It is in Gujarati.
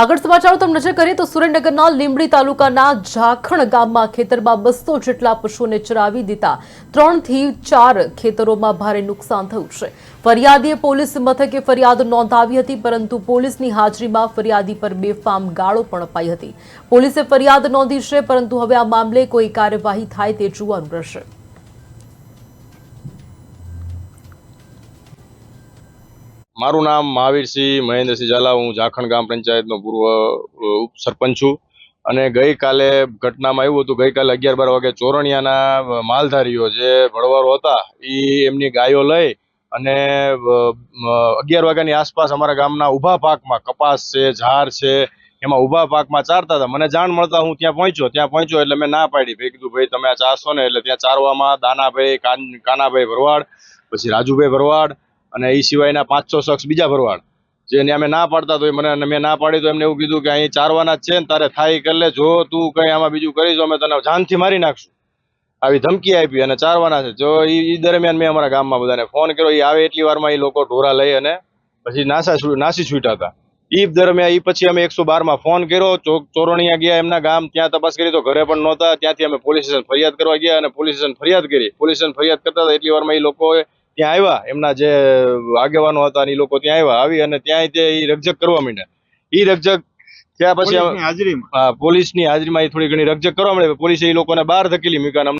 આગળ સમાચારો તરફ નજર કરીએ તો સુરેન્દ્રનગરના લીંબડી તાલુકાના ઝાખણ ગામમાં ખેતરમાં બસો જેટલા પશુઓને ચરાવી દીધા. ત્રણથી ચાર ખેતરોમાં ભારે નુકસાન થયું છે. ફરિયાદીએ પોલીસ મથકે ફરિયાદ નોંધાવી હતી, પરંતુ પોલીસની હાજરીમાં ફરિયાદી પર બેફામ ગાળો પણ અપાઈ હતી. પોલીસે ફરિયાદ નોંધી છે, પરંતુ હવે આ મામલે કોઈ કાર્યવાહી થાય તે જોવાનું રહેશે. મારું નામ મહાવીરસિંહ મહેન્દ્રસિંહ ઝાલા. હું ઝાખણ ગામ પંચાયતનો પૂર્વ સરપંચ છું. અને ગઈકાલે ઘટનામાં એવું હતું, ગઈકાલે અગિયાર બાર વાગે ચોરણિયાના માલધારીઓ જે ભળવારો હતા એ એમની ગાયો લઈ અને અગિયાર વાગ્યાની આસપાસ અમારા ગામના ઊભા પાકમાં કપાસ છે, ઝાર છે, એમાં ઊભા પાકમાં ચારતા હતા. મને જાણ મળતા હું ત્યાં પહોંચ્યો. ત્યાં પહોંચ્યો એટલે મેં ના પાડી. ભાઈ કીધું, ભાઈ, તમે આ ચારશો ને? એટલે ત્યાં ચારવામાં દાનાભાઈ, કાન, કાનાભાઈ ભરવાડ, પછી રાજુભાઈ ભરવાડ અને એ સિવાયના પાંચ છ શખ્સ બીજા ભરવાડ. જેને અમે ના પાડતા તો એ મને મેં ના પાડી તો એમને એવું કીધું કે અહીં ચારવાના જ છે ને તારે થાય કરી લે. જો તું કંઈ આમાં બીજું કરીશ અમે તને જાનથી મારી નાખશું. આવી ધમકી આપી અને ચારવાના છે. જો એ દરમિયાન મેં અમારા ગામમાં બધાને ફોન કર્યો. એ આવે એટલી વારમાં એ લોકો ઢોરા લઈ અને પછી નાસા નાસી છૂટ્યા હતા. ઈ દરમિયાન ઈ પછી અમે એકસો બારમાં ફોન કર્યો. ચોક ચોરણિયા ગયા એમના ગામ. ત્યાં તપાસ કરી તો ઘરે પણ નહોતા. ત્યાંથી અમે પોલીસ સ્ટેશન ફરિયાદ કરવા ગયા અને પોલીસ સ્ટેશન ફરિયાદ કરી. પોલીસ સ્ટેશન ફરિયાદ કરતા હતા. એટલી વારમાં એ લોકોએ ત્યાં આવ્યા. એમના જે આગેવાનો હતા એ લોકો ત્યાં આવ્યા. આવી અને ત્યાં તે ઈ રકઝક કરવા માંડ્યા. એ રકઝક ત્યાં પછી હાજરી હાજરીમાં? હા, પોલીસની હાજરીમાં એ થોડી ઘણી રકઝક કરવા મળે પોલીસે એ લોકોને બહાર ધકેલી મૂક્યા